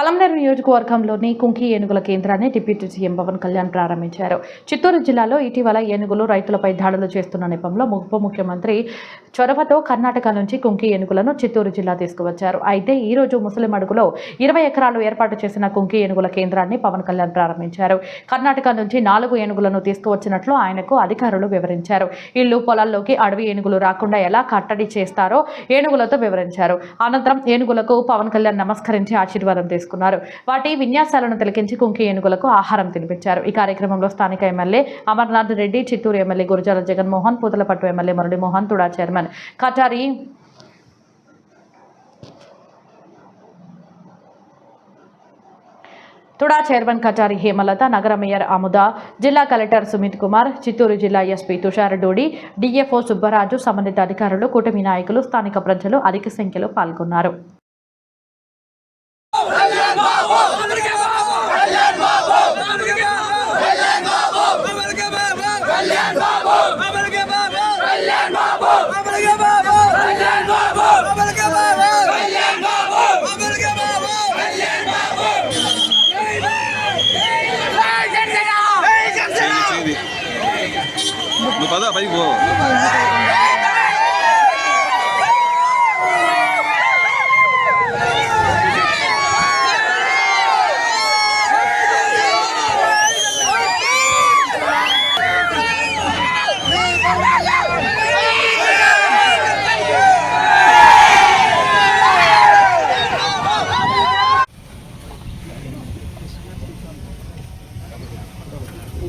పలంనేరు నియోజకవర్గంలోని కుంకి ఏనుగుల కేంద్రాన్ని డిప్యూటీ సీఎం పవన్ కళ్యాణ్ ప్రారంభించారు. చిత్తూరు జిల్లాలో ఇటీవల ఏనుగులు రైతులపై దాడులు చేస్తున్న నేపథ్యంలో ఉప ముఖ్యమంత్రి చొరవతో కర్ణాటక నుంచి కుంకి ఏనుగులను చిత్తూరు జిల్లా తీసుకువచ్చారు. అయితే ఈ రోజు ముసలిం అడుగులో ఇరవై ఎకరాలు ఏర్పాటు చేసిన కుంకి ఏనుగుల కేంద్రాన్ని పవన్ కళ్యాణ్ ప్రారంభించారు. కర్ణాటక నుంచి నాలుగు ఏనుగులను తీసుకువచ్చినట్లు ఆయనకు అధికారులు వివరించారు. ఇల్లు పొలాల్లోకి అడవి ఏనుగులు రాకుండా ఎలా కట్టడి చేస్తారో ఏనుగులతో వివరించారు. అనంతరం ఏనుగులకు పవన్ కళ్యాణ్ నమస్కరించి ఆశీర్వాదం చేసుకున్నారు. వాటి విన్యాసాలను తిలకించి కుంకి ఏనుగులకు ఆహారం తినిపించారు. ఈ కార్యక్రమంలో స్థానిక MLA Amarnath Reddy Chittoor MLA Gurajala Jaganmohan Puthalapattu MLA Muralimohan TUDA chairman Katari TUDA chairman Katari Hemalatha నగర మేయర్ అముద జిల్లా కలెక్టర్ సుమిత్ కుమార్ చిత్తూరు జిల్లా ఎస్పీ తుషార్ డోడి డిఎఫ్ఓ సుబ్బరాజు సంబంధిత అధికారులు కూటమి నాయకులు స్థానిక ప్రజలు అధిక సంఖ్యలో పాల్గొన్నారు. నువ్వు పద పైకి పో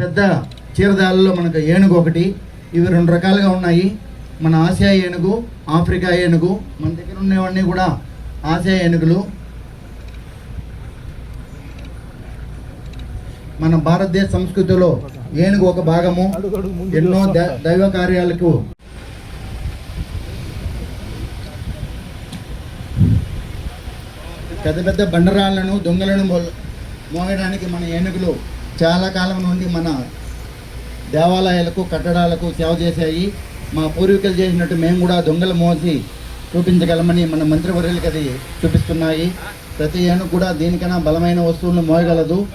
పెద్ద చీరదాలలో మనకు ఏనుగు ఒకటి. ఇవి రెండు రకాలుగా ఉన్నాయి. మన ఆసియా ఏనుగు ఆఫ్రికా ఏనుగు మన దగ్గర ఉన్నవన్నీ కూడా ఆసియా ఏనుగులు. మన భారతదేశ సంస్కృతిలో ఏనుగు ఒక భాగము. ఎన్నో దైవ కార్యాలకు పెద్ద పెద్ద బండరాళ్ళను దొంగలను మో- మోయడానికి మన ఏనుగులు చాలా కాలం నుండి మన దేవాలయాలకు కట్టడాలకు సేవ చేశాయి. మా పూర్వీకులు చేసినట్టు మేము కూడా దొంగలు మోసి చూపించగలమని మన మంత్రివర్యులకి అది చూపిస్తున్నాయి. ప్రతి ఏనుగు కూడా దీనికన్నా బలమైన వస్తువులను మోయగలదు.